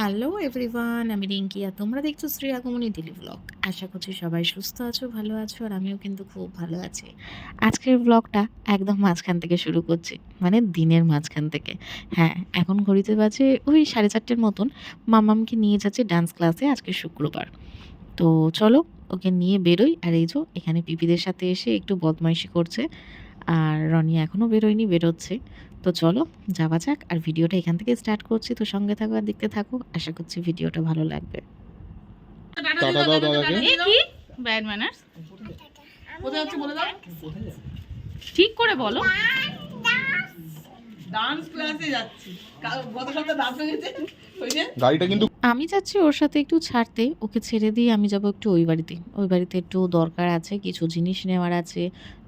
Hello everyone, আমি রিঙ্কি আর তোমরা দেখছ শ্রী আগমনী ডেলি ব্লগ আশা করছি সবাই সুস্থ আছো, ভালো আছো আর আমিও কিন্তু খুব ভালো আছি। আজকের ব্লগটা একদম মাঝখান থেকে শুরু করছি মানে দিনের মাঝখান থেকে। হ্যাঁ এখন ঘড়িতে বাজে ওই সাড়ে চারটের মতন। মামামকে নিয়ে যাচ্ছে ডান্স ক্লাসে আজকে শুক্রবার। তো চলো, ওকে নিয়ে বেরোই। আর এই যে এখানে পিপিদের সাথে এসে একটু বদমাইশি করছে। আর রনি এখনও বেরোয়নি, বেরোচ্ছে। তো চলো যাওয়া যাক। আর ভিডিওটা এখান থেকে স্টার্ট করছি তো সঙ্গে থাকো আর দেখতে থাকো। আশা করছি ভিডিওটা ভালো লাগবে। টাটা দাও দাদাকে। এ কি? ব্যাড ম্যানার্স কোথায় হচ্ছে বলে দাও। ঠিক করে বলো। ডান্স ক্লাসে যাচ্ছি। গত সপ্তাহে দাঁত ভেঙেছে ওই যে গাড়িটা কিন্তু আমি যাচ্ছি ওর সাথে একটু ছাড়তে, ওকে ছেড়ে দিয়ে আমি যাব একটু ওই বাড়িতে। ওই বাড়িতে একটু দরকার আছে, কিছু জিনিস নেওয়ার আছে,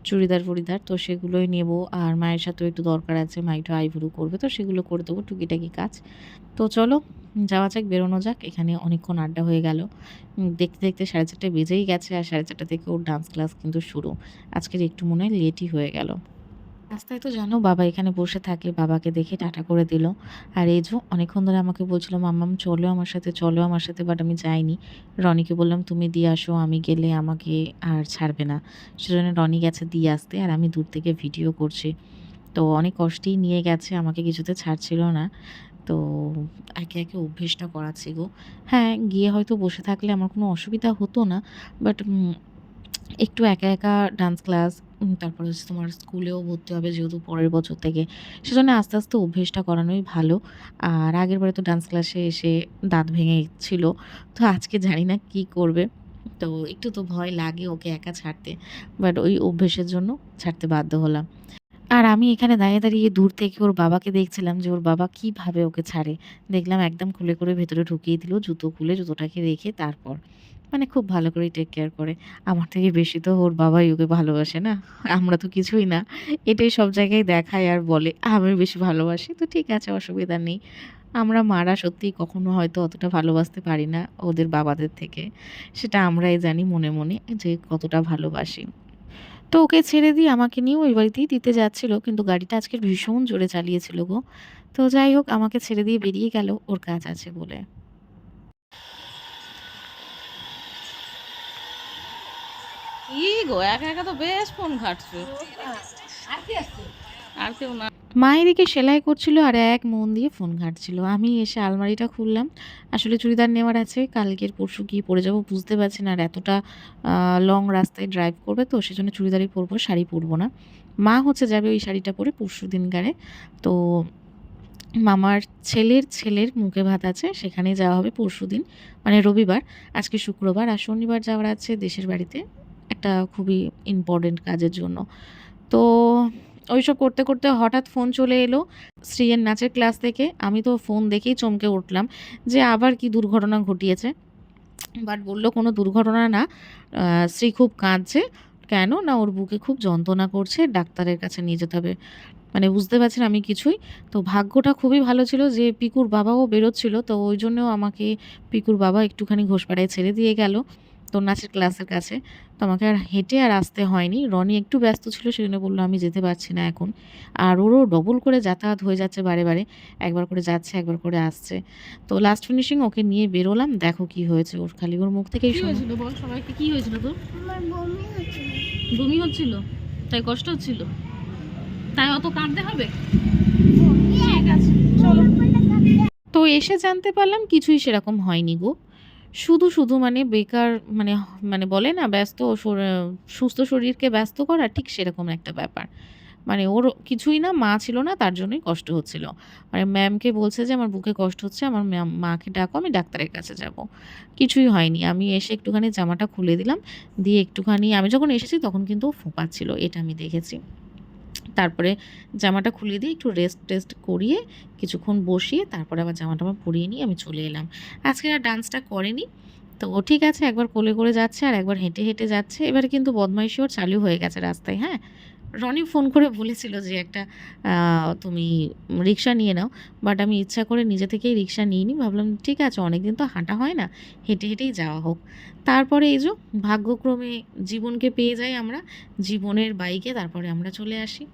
চুড়িদার ফুড়িদার, তো সেগুলোই নেব। আর মায়ের সাথেও একটু দরকার আছে, মা একটু আইভুরু করবে, তো সেগুলো করে দেবো, টুকিটাকি কাজ। তো চলো, যাওয়া যাক, বেরোনো যাক। এখানে অনেকক্ষণ আড্ডা হয়ে গেল। দেখতে দেখতে সাড়ে চারটে বেজেই গেছে, আর সাড়ে চারটা থেকে ওর ডান্স ক্লাস কিন্তু শুরু। আজকের একটু মনে হয় লেটই হয়ে গেল। রাস্তায় তো জানো বাবা এখানে বসে থাকে, বাবাকে দেখে টাটা করে দিল। আর এই যে অনেকক্ষণ ধরে আমাকে বলছিল মাম্মাম চলো আমার সাথে, চলো আমার সাথে বাট আমি যাইনি। রনিকে বললাম, তুমি দিয়ে আসো, আমি গেলে আমাকে আর ছাড়বে না। সেজন্য রনি গেছে দিয়ে আসতে, আর আমি দূর থেকে ভিডিও করছি। তো অনেক কষ্টেই নিয়ে গেছে, আমাকে কিছুতে ছাড়ছিল না। তো একে একে অভ্যেসটা করাচ্ছি গো। হ্যাঁ গিয়ে হয়তো বসে থাকলে আমার কোনো অসুবিধা হতো না বাট একটু একা একা ডান্স ক্লাস তারপরে হচ্ছে তোমার স্কুলেও ভর্তি হবে যেহেতু পরের বছর থেকে। সেজন্য আস্তে আস্তে অভ্যেসটা করানোই ভালো। আর আগের বারে তো ডান্স ক্লাসে এসে দাঁত ভেঙে ছিল তো আজকে জানি না কি করবে। তো একটু তো ভয় লাগে ওকে একা ছাড়তে। বাট ওই অভ্যেসের জন্য ছাড়তে বাধ্য হলাম। আর আমি এখানে দাঁড়িয়ে দাঁড়িয়ে দূর থেকে ওর বাবাকে দেখছিলাম যে ওর বাবা কীভাবে ওকে ছাড়ে। দেখলাম একদম খুলে করে ভেতরে ঢুকিয়ে দিল, জুতো খুলে জুতোটাকে রেখে তারপর মানে খুব ভালো করে টেক কেয়ার করে। আমার থেকে বেশি তো ওর বাবাই ওকে ভালোবাসে না? আমরা তো কিছুই না। এটাই সব জায়গায় দেখায় আর বলে, আমি বেশি ভালোবাসি, তো ঠিক আছে, অসুবিধা নেই। আমরা মারা সত্যিই কখনো হয়তো অতটা ভালোবাসতে পারি না ওদের বাবাদের থেকে। সেটা আমরাই জানি মনে মনে যে কতটা ভালোবাসি। তো ওকে ছেড়ে দিয়ে আমাকে নিয়েও ওই বাড়িতেই দিতে যাচ্ছিল, কিন্তু গাড়িটা আজকে ভীষণ জোরে চালিয়েছিল গো। তো যাই হোক, আমাকে ছেড়ে দিয়ে বেরিয়ে গেল, ওর কাজ আছে বলে। কি গো একা একা তো বেশ ফোন ঘাটছো। আর কেউ না। মা এদিকে সেলাই করছিল আর এক মন দিয়ে ফোন ঘাঁটছিল। আমি এসে আলমারিটা খুললাম। আসলে চুড়িদার নেওয়ার আছে কালকের পরশু কি পরে যাব বুঝতে পারছি না আর এতটা লং রাস্তায় ড্রাইভ করবে তো সেজন্য চুড়িদারই পরবো শাড়ি পরবো না। মা হচ্ছে যাবে ওই শাড়িটা পরে পরশু দিন গাড়ে তো মামার ছেলের ছেলের মুখে ভাত আছে সেখানে যাওয়া হবে পরশু দিন মানে রবিবার। আজকে শুক্রবার আর শনিবার যাওয়ার আছে দেশের বাড়িতে। একটা খুবই ইম্পর্টেন্ট কাজের জন্য। তো ওইসব করতে করতে হঠাৎ ফোন চলে এলো শ্রীয়ের নাচের ক্লাস থেকে। আমি তো ফোন দেখেই চমকে উঠলাম যে আবার কি দুর্ঘটনা ঘটিয়েছে। বাট বলল, কোনো দুর্ঘটনা না। শ্রী খুব কাঁদছে। কেন? না, ওর বুকে খুব যন্ত্রণা করছে। ডাক্তারের কাছে নিয়ে যেতে হবে। মানে বুঝতে পারছেন আমি কিছুই। তো ভাগ্যটা খুবই ভালো ছিল যে পিকুর বাবাও বেরোচ্ছিল। তো ওই জন্যও আমাকে পিকুর বাবা একটুখানি ঘোষপাড়ায় ছেড়ে দিয়ে গেল। তো নাচের ক্লাসের কাছে। তো আমাকে আর হেঁটে আর আসতে হয়নি। রনি একটু ব্যস্ত ছিল সেজন্য বলল আমি যেতে পারছি না এখন। আর ওরও ডবল করে যাতায়াত হয়ে যাচ্ছে বারে বারে। একবার করে যাচ্ছে একবার করে আসছে। তো লাস্ট ফিনিশিং ওকে নিয়ে বেরোলাম। দেখো কি হয়েছে ওর খালি ওর মুখ থেকেই কি শোনো। হয়েছিল বল সবাইকে? কি হয়েছিল তোর? আমার বমি হচ্ছিল। তাই কষ্ট হচ্ছিল? তাই অত কাঁদতে হবে? চলো। তো এসে জানতে পারলাম কিছুই সেরকম হয়নি গো। শুধু শুধু মানে বেকার মানে মানে বলে না, ব্যস্ত সুস্থ শরীরকে ব্যস্ত করা ঠিক সেরকম একটা ব্যাপার। মানে ওর কিছুই না, মা ছিল না, তার জন্যই কষ্ট হচ্ছিল। মানে ম্যামকে বলছে যে, আমার বুকে কষ্ট হচ্ছে, আমার ম্যাম, মাকে ডাকো, আমি ডাক্তারের কাছে যাব। কিছুই হয়নি। আমি এসে একটুখানি জামাটা খুলে দিলাম। দিয়ে একটুখানি, আমি যখন এসেছি তখন কিন্তু ও ফোঁপাচ্ছিল, এটা আমি দেখেছি। তারপরে জামাটা খুলে দিয়ে একটু রেস্ট টেস্ট করিয়ে কিছুক্ষণ বসিয়ে তারপরে আবার জামাটা আমার পরিয়ে নিয়ে আমি চলে এলাম। আজকে আর ডান্সটা করেনি। তো ও ঠিক আছে, একবার কোলে করে যাচ্ছে আর একবার হেঁটে হেঁটে যাচ্ছে। এবার কিন্তু বদমাইশি ওর চালু হয়ে গেছে রাস্তায় হ্যাঁ? রনি ফোন করে বলেছিল যে একটা তুমি রিক্সা নিয়ে নাও। বাট আমি ইচ্ছা করে নিজে থেকেই রিক্সা নিইনি। ভাবলাম, ঠিক আছে, অনেকদিন তো হাঁটা হয় না। হেঁটে হেঁটেই যাওয়া হোক। তারপরে এই যে ভাগ্যক্রমে জীবনকে পেয়ে যাই আমরা, জীবনের বাইকে, তারপরে আমরা চলে আসি।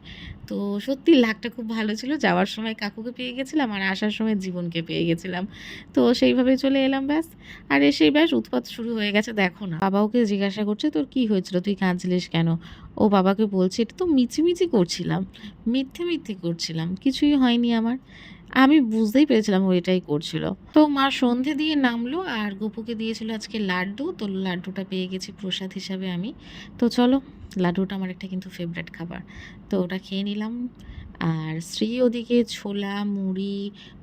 তো সত্যি লাকটা খুব ভালো ছিল। যাওয়ার সময় কাকুকে পেয়ে গেছিলাম আর আসার সময় জীবনকে পেয়ে গেছিলাম। তো সেইভাবে চলে এলাম, ব্যাস। আর এসেই ব্যাস, উৎপাত শুরু হয়ে গেছে, দেখো না। বাবা ওকে জিজ্ঞাসা করছে, তোর কি হয়েছিল? তুই কাঁদছিলিস কেন? ও বাবাকে বলছে, এটা তো মিচিমিচি করছিলাম, মিথ্যে মিথ্যে করছিলাম, কিছুই হয়নি আমার। আমি বুঝতেই পেরেছিলাম ও এটাই করছিল। তো মা সন্ধে দিয়ে নামলো আর গোপুকে দিয়েছিল আজকে লাড্ডু। তো লাড্ডুটা পেয়ে গেছি প্রসাদ হিসাবে আমি। তো চলো, লাড্ডুটা আমার একটা কিন্তু ফেভারেট খাবার। তো ওটা খেয়ে নিলাম। আর শ্রী ওদিকে ছোলা, মুড়ি,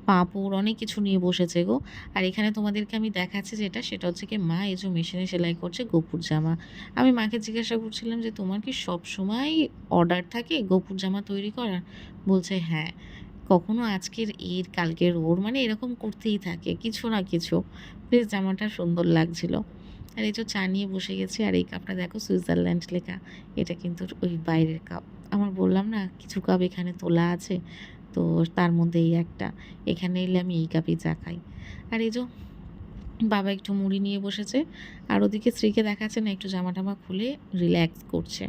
পাঁপড় অনেক কিছু নিয়ে বসেছে গো। আর এখানে তোমাদেরকে আমি দেখাচ্ছি যেটা, সেটা হচ্ছে কি মা এই যে মেশিনে সেলাই করছে গোপুর জামা। আমি মাকে জিজ্ঞাসা করছিলাম যে, তোমার কি সব সময় অর্ডার থাকে গোপুর জামা তৈরি করার? বলছে হ্যাঁ। কখনো আজকের এর কালকের ওর মানে এরকম করতেই থাকে, কিছু না কিছু। বেশ জামাটা সুন্দর লাগছিল। আর এই যে চা নিয়ে বসে গেছি, আর এই কাপটা দেখো সুইজারল্যান্ড লেখা, এটা কিন্তু ওই বাইরের কাপ। আমার বললাম না, কিছু কাপ এখানে তোলা আছে, তো তার মধ্যে এই একটা, এখানে এলে আমি এই কাপই চা খাই। আর এই যে বাবা একটু মুড়ি নিয়ে বসেছে, আর ওদিকে স্ত্রীকে দেখাচ্ছে না, একটু জামা টামা খুলে রিল্যাক্স করছে,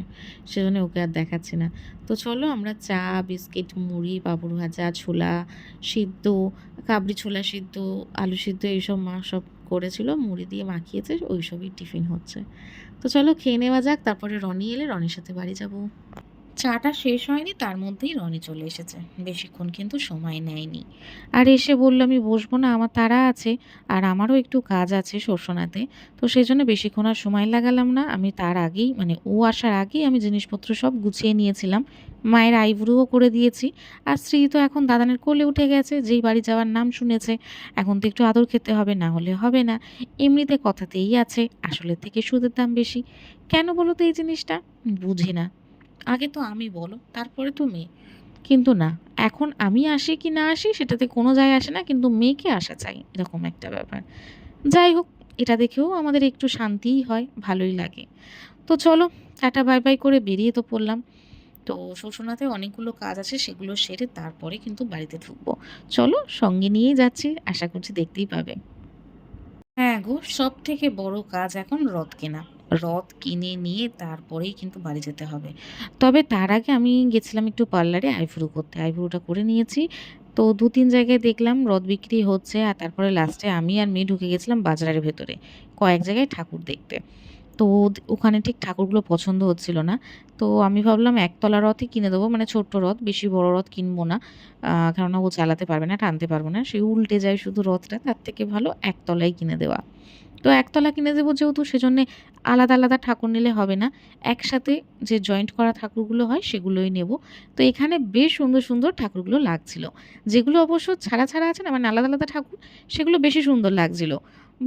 সেজন্য ওকে আর দেখাচ্ছে না। তো চলো আমরা চা, বিস্কিট, মুড়ি, পাঁপড় ভাজা, ছোলা সিদ্ধ কাবড়ি ছোলা সিদ্ধ, আলু সিদ্ধ, এইসব মা সব করেছিল, মুড়ি দিয়ে মাখিয়েছে ওই সবই টিফিন হচ্ছে। তো চলো খেয়ে নেওয়া যাক, তারপরে রনি এলে রনির সাথে বাড়ি যাব। চাটা শেষ হয়নি, তার মধ্যেই রনি চলে এসেছে। বেশিক্ষণ কিন্তু সময় নেয়নি। আর এসে বলল, আমি বসবো না, আমার তারা আছে, আর আমারও একটু কাজ আছে শোষণাতে। তো সেই জন্য বেশিক্ষণ আর সময় লাগালাম না। আমি তার আগেই মানে ও আসার আগেই আমি জিনিসপত্র সব গুছিয়ে নিয়েছিলাম। মায়ের আইব্রুও করে দিয়েছি। আর স্ত্রী তো এখন দাদানের কোলে উঠে গেছে, যেই বাড়ি যাওয়ার নাম শুনেছে। এখন তো একটু আদর খেতে হবে, না হলে হবে না। এমনিতে কথাতেই আছে, আসলের থেকে সুদের দাম বেশি। কেন বলো তো এই জিনিসটা? বুঝি না। আগে তো আমি বলো, তারপরে তুমি কিন্তু না, এখন আমি আসি কি না আসি সেটাতে কোনো যায় আসে না, কিন্তু মেয়েকে আসা চাই, এরকম একটা ব্যাপার। যাই হোক, এটা দেখেও আমাদের একটু শান্তিই হয়, ভালোই লাগে। তো চলো, টাটা, বাই বাই করে বেরিয়ে তো পড়লাম। তো শ্বশুরনাথে অনেকগুলো কাজ আছে, সেগুলো সেরে তারপরে কিন্তু বাড়িতে ঢুকবো। চলো সঙ্গে নিয়েই যাচ্ছি, আশা করছি দেখতেই পাবে। হ্যাঁ গো সব থেকে বড় কাজ এখন রথ কেনা। রথ কিনে নিয়ে তারপরেই কিন্তু বাড়ি যেতে হবে। তবে তার আগে আমি গেছিলাম একটু পার্লারে আইব্রো করতে। আইব্রোটা করে নিয়েছি। তো দু তিন জায়গায় দেখলাম রথ বিক্রি হচ্ছে, আর তারপরে লাস্টে আমি আর মেয়ে ঢুকে গেছিলাম বাজারের ভেতরে, কয়েক জায়গায় ঠাকুর দেখতে। তো ওখানে ঠিক ঠাকুরগুলো পছন্দ হচ্ছিল না। তো আমি ভাবলাম একতলা রথই কিনে দেবো মানে ছোট্ট রথ, বেশি বড় রথ কিনবো না। কেননা ও চালাতে পারবে না, টানতে পারবে না। সে উল্টে যায় শুধু রথটা, তার থেকে ভালো একতলাই কিনে দেওয়া। তো একতলা কিনে দেবো যেহেতু, সেজন্য আলাদা আলাদা ঠাকুর নিলে হবে না। একসাথে যে জয়েন্ট করা ঠাকুরগুলো হয়, সেগুলোই নেব। তো এখানে বেশ সুন্দর সুন্দর ঠাকুরগুলো লাগছিল। যেগুলো অবশ্য ছাড়া ছাড়া আছে না মানে আলাদা আলাদা ঠাকুর, সেগুলো বেশি সুন্দর লাগছিল।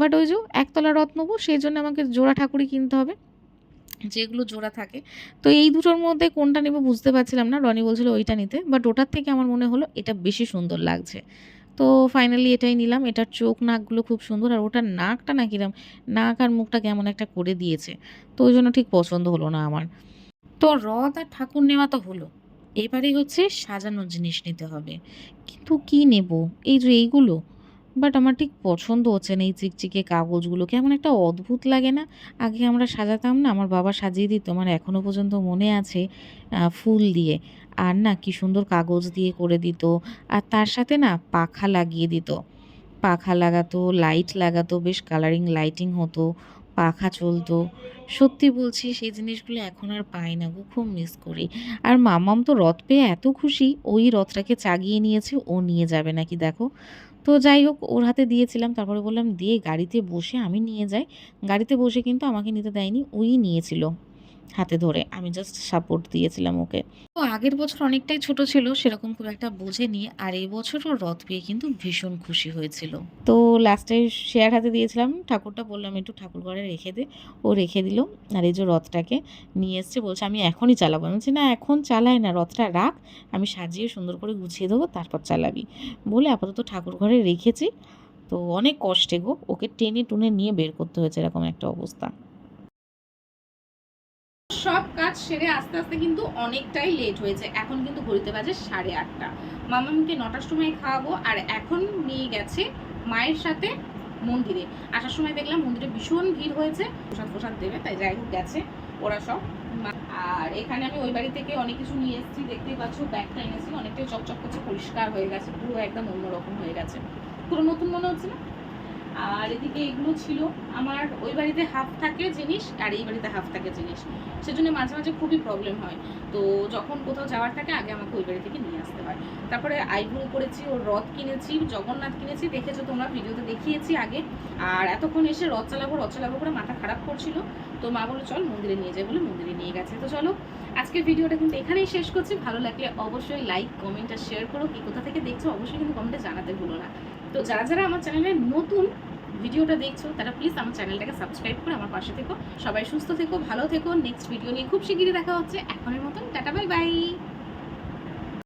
বাট ওই যে একতলা রথ নেব, সেই জন্য আমাকে জোড়া ঠাকুরই কিনতে হবে। যেগুলো জোড়া থাকে। তো এই দুটোর মধ্যে কোনটা নেব বুঝতে পারছিলাম না, রনি বলছিল ওইটা নিতে। বাট ওটার থেকে আমার মনে হলো এটা বেশি সুন্দর লাগছে। তো ফাইনালি এটাই নিলাম। এটার চোখ নাকগুলো খুব সুন্দর আর ওটার নাকটা না কিরম নাক আর মুখটা কেমন একটা করে দিয়েছে। তো ওই জন্য ঠিক পছন্দ হলো না আমার। তো রথ আর ঠাকুর নেওয়া তো হলো। এবারে হচ্ছে সাজানোর জিনিস নিতে হবে। কিন্তু কি নেব? এই যে এইগুলো বাট আমার ঠিক পছন্দ হচ্ছে না এই চিকচিকে কাগজগুলো। কেমন একটা অদ্ভুত লাগে না? আগে আমরা সাজাতাম না, আমার বাবা সাজিয়ে দিত, আমার এখনও পর্যন্ত মনে আছে ফুল দিয়ে। আর না, কি সুন্দর কাগজ দিয়ে করে দিত। আর তার সাথে না, পাখা লাগিয়ে দিত। পাখা লাগাতো, লাইট লাগাতো, বেশ কালারিং লাইটিং হতো, পাখা চলতো। সত্যি বলছি, সেই জিনিসগুলো এখন আর পাই না গো, খুব মিস করি। আর মামাম তো রথ পেয়ে এত খুশি, ওই রথটাকে চাগিয়ে নিয়েছে, ও নিয়ে যাবে নাকি দেখো? তো যাই হোক, ওর হাতে দিয়েছিলাম। তারপরে বললাম দিয়ে গাড়িতে বসে আমি নিয়ে যাই। গাড়িতে বসে কিন্তু আমাকে নিতে দেয়নি ওই নিয়েছিল। হাতে ধরে। আমি জাস্ট সাপোর্ট দিয়েছিলাম ওকে। তো আগের বছর অনেকটাই ছোট ছিল সেরকম খুব একটা বোঝেনি। আর এই বছরও রথ পেয়ে কিন্তু ভীষণ খুশি হয়েছিল। তো লাস্টে শেয়ার হাতে দিয়েছিলাম। ঠাকুরটা বললাম একটু ঠাকুর ঘরে রেখে দে। ও রেখে দিল। আর এই যে রথটাকে নিয়ে এসছে বলছে আমি এখনই চালাবো। আমি বলছি না এখন চালাই না রথটা রাখ। আমি সাজিয়ে সুন্দর করে গুছিয়ে দেবো তারপর চালাবি। বলে আপাতত ঠাকুর ঘরে রেখেছি। তো অনেক কষ্টে গো ওকে টেনে টুনে নিয়ে বের করতে হয়েছে এরকম একটা অবস্থা। সব কাজ সেরে আস্তে আস্তে কিন্তু অনেকটাই লেট হয়েছে। এখন কিন্তু ঘড়িতে বাজে সাড়ে আটটা। মামামকে নটার সময় খাওয়াবো আর এখন নিয়ে গেছে মায়ের সাথে মন্দিরে। আসার সময় দেখলাম মন্দিরে ভীষণ ভিড় হয়েছে, প্রসাদ প্রসাদ দেবে, তাই যাই হোক গেছে ওরা সব। আর এখানে আমি ওই বাড়ি থেকে অনেক কিছু নিয়ে এসেছি, দেখতেই পাচ্ছ, ব্যাগটা এনেছি, অনেকটাই চকচক করছে, পরিষ্কার হয়ে গেছে, পুরো একদম অন্যরকম হয়ে গেছে। পুরো নতুন মনে হচ্ছে না? আর এদিকে এগুলো ছিল। আমার ওই বাড়িতে হাফ থাকে জিনিস আর এই বাড়িতে হাফ থাকে জিনিস। সেজন্য মাঝে মাঝে খুবই প্রবলেম হয়। তো যখন কোথাও যাওয়ার থাকে, আগে আমাকে ওই বাড়ি থেকে নিয়ে আসতে হয়। তারপরে আইব্রো করেছি, ওর রথ কিনেছি, জগন্নাথ কিনেছি, দেখেছ তোমরা, ভিডিওতে দেখিয়েছি আগে। আর এতক্ষণ এসে রথ চালাবো রথ চালাবো করে মাথা খারাপ করছিল। তো মা বলল, চল মন্দিরে নিয়ে যাই বলে মন্দিরে নিয়ে গেছে। তো চলো, আজকের ভিডিওটা কিন্তু এখানেই শেষ করছি। ভালো লাগলে অবশ্যই লাইক কমেন্ট আর শেয়ার করো। কি কোথা থেকে দেখছ, অবশ্যই কিন্তু কমেন্টে জানাতে ভুলো না। তো যারা যারা আমার চ্যানেলে নতুন ভিডিওটা দেখছ, তারা প্লিজ আমার চ্যানেলটাকে সাবস্ক্রাইব করে আমার পাশে থেকো। সবাই সুস্থ থেকো, ভালো থেকো। নেক্সট ভিডিও নিয়ে খুব শিগগিরই দেখা হচ্ছে। এখনের মতন, টাটা বাই বাই